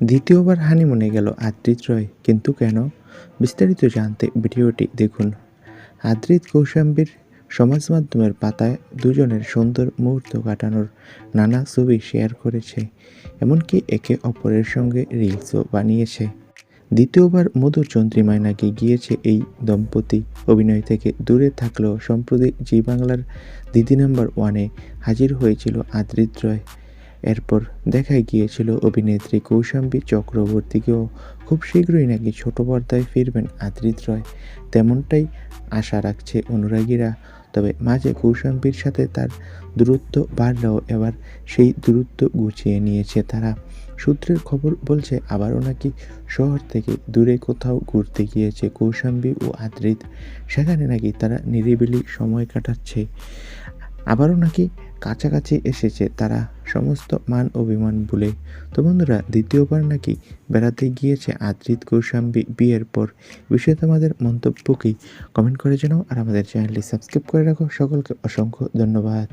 দ্বিতীয়বার হানিমুনে গেল আদ্রিত রয়। কিন্তু কেন? বিস্তারিত জানতে ভিডিওটি দেখুন। আদ্রিত কৌশাম্বীর সমাজ মাধ্যমের পাতায় দুজনের সুন্দর মুহূর্ত কাটানোর নানা ছবি শেয়ার করেছে, এমনকি একে অপরের সঙ্গে রিলসও বানিয়েছে। দ্বিতীয়বার মধুর চন্দ্রিমায় নাকি গিয়েছে এই দম্পতি। অভিনয় থেকে দূরে থাকলেও সম্প্রতি জি বাংলার দিদি নাম্বার ওয়ানে হাজির হয়েছিল আদ্রিত রয়। এরপর দেখাই গিয়েছিল অভিনেত্রী কৌশাম্বী চক্রবর্তীকেও। খুব শীঘ্রই নাকি ছোট পর্দায় ফিরবেন আদ্রিত রয়। তেমনটাই আশা রাখছে অনুরাগীরা। তবে মাঝে কৌশাম্বীর সাথে তার দূরত্ব বাড়লেও এবার সেই দূরত্ব গুছিয়ে নিয়েছে তারা। সূত্রের খবর বলছে, আবারও নাকি শহর থেকে দূরে কোথাও ঘুরতে গিয়েছে কৌশাম্বী ও আদ্রিত। সেখানে নাকি তারা নিরিবিলি সময় কাটাচ্ছে। আবারও নাকি কাছাকাছি এসেছে তারা সমস্ত মান অভিমান ভুলে। তো বন্ধুরা, দ্বিতীয়বার নাকি বেড়াতে গিয়েছে আদ্রিত গোস্বাম্বী বিয়ের পর। বিষয়ে তোমাদের মন্তব্য কি? কমেন্ট করে জানাও আর আমাদের চ্যানেলটি সাবস্ক্রাইব করে রাখো। সকলকে অসংখ্য ধন্যবাদ।